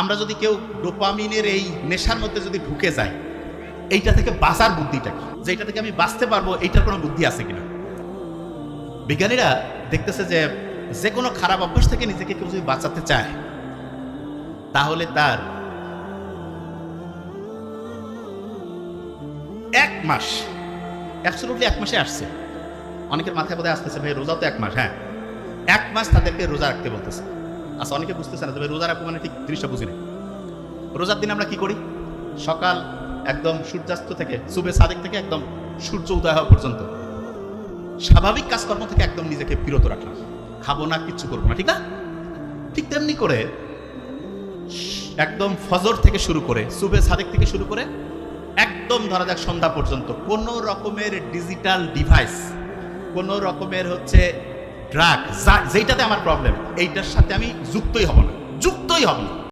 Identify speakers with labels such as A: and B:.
A: আমরা যদি কেউ ডোপামিনের এই নেশার মধ্যে যদি ঢুকে যায়, এইটা থেকে বাঁচার বুদ্ধিটা কি? যে এটা থেকে আমি বাঁচতে পারব, এইটার কোনো বুদ্ধি আছে কিনা? বিজ্ঞানীরা দেখতেছে যে যে কোনো খারাপ অভ্যাস থেকে নিজেকে কেউ যদি বাঁচাতে চায়, তাহলে তার এক মাস অ্যাবসলুটলি এক মাসে আসছে। অনেকের মাথায় বোধহয় আসতেছে, ভাই রোজা তো এক মাস হ্যাঁ। এক মাস তাদেরকে রোজা রাখতে বলতেছে। আচ্ছা অনেকে বুঝতেছে না, তবে রোজা রাখব মানে ঠিক জিনিসটা বুঝি না রোজার দিন আমরা কি করি? সকাল একদম সূর্যাস্ত থেকে, সুবে সাদেক থেকে একদম সূর্য উদয় হওয়া পর্যন্ত স্বাভাবিক কাজকর্ম থেকে একদম নিজেকে বিরত রাখলাম। খাব না, কিচ্ছু করব না, ঠিক না? ঠিক তেমনি করে একদম ফজর থেকে শুরু করে, সুবে সাদেক থেকে শুরু করে একদম ধরা যাক সন্ধ্যা পর্যন্ত কোনো রকমের ডিজিটাল ডিভাইস কোনো রকমের হচ্ছে ড্রাগ যেইটাতে আমার প্রবলেম এইটার সাথে আমি যুক্তই হব না। যুক্তই হব না।